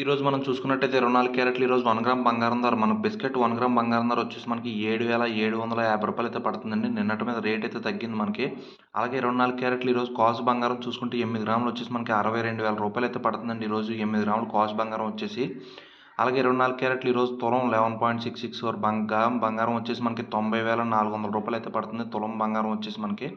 ఈరోజు మనం చూసుకున్నట్టయితే ఇరవై నాలుగు క్యారెట్లు ఈరోజు వన్ గ్రామ్ బంగారం ధర. మన బిస్కెట్ వన్ గ్రామ్ బంగారం ధర వచ్చేసి మనకి ఏడు వేల ఏడు వందల యాభై రూపాయలు అయితే పడుతుందండి. నిన్నటి మీద రేట్ అయితే తగ్గింది మనకి. అలాగే ఇరవై నాలుగు క్యారెట్లు ఈరోజు కాస్ట్ బంగారం చూసుకుంటే ఎనిమిది గ్రాములు వచ్చేసి మనకి అరవై రెండు వేల రూపాయలు అయితే పడుతుందండి ఈరోజు ఎనిమిది గ్రాములు కాస్ట్ బంగారం వచ్చేసి. అలాగే ఇరవై నాలుగు క్యారెట్లు ఈరోజు తులం eleven point six six four బంగారం. బంగారం వచ్చేసి మనకి తొంభై వేల నాలుగు వందల రూపాయలు అయితే పడుతుంది. తులం బంగారం వచ్చేసి మనకి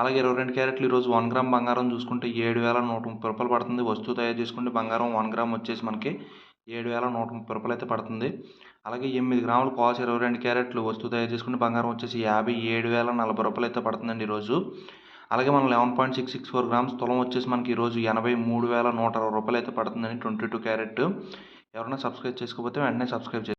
అలాగే ఇరవై రెండు క్యారెట్లు ఈరోజు వన్ గ్రామ్ బంగారం చూసుకుంటే ఏడు వేల నూట ముప్పై రూపాయలు పడుతుంది. వస్తువు తయారు చేసుకుంటే బంగారం వన్ గ్రామ్ వచ్చేసి మనకి ఏడు వేల నూట ముప్పై రూపాయలు అయితే పడుతుంది. అలాగే ఎనిమిది గ్రాములు కాస్ట్ ఇరవై రెండు క్యారెట్లు వస్తువు తయారు చేసుకుంటే బంగారం వచ్చేసి యాభై ఏడు వేల నలభై రూపాయలు అయితే పడుతుందండి ఈరోజు. అలాగే మనం eleven point six six four grams తులం వచ్చేసి మనకి ఈరోజు ఎనభై మూడు వేల నూట అరవై రూపాయలు అయితే పడుతుందండి ట్వంటీ టూ క్యారెట్. ఎవరైనా సబ్స్క్రైబ్ చేసుకోకపోతే వెంటనే సబ్స్క్రైబ్ చేయండి.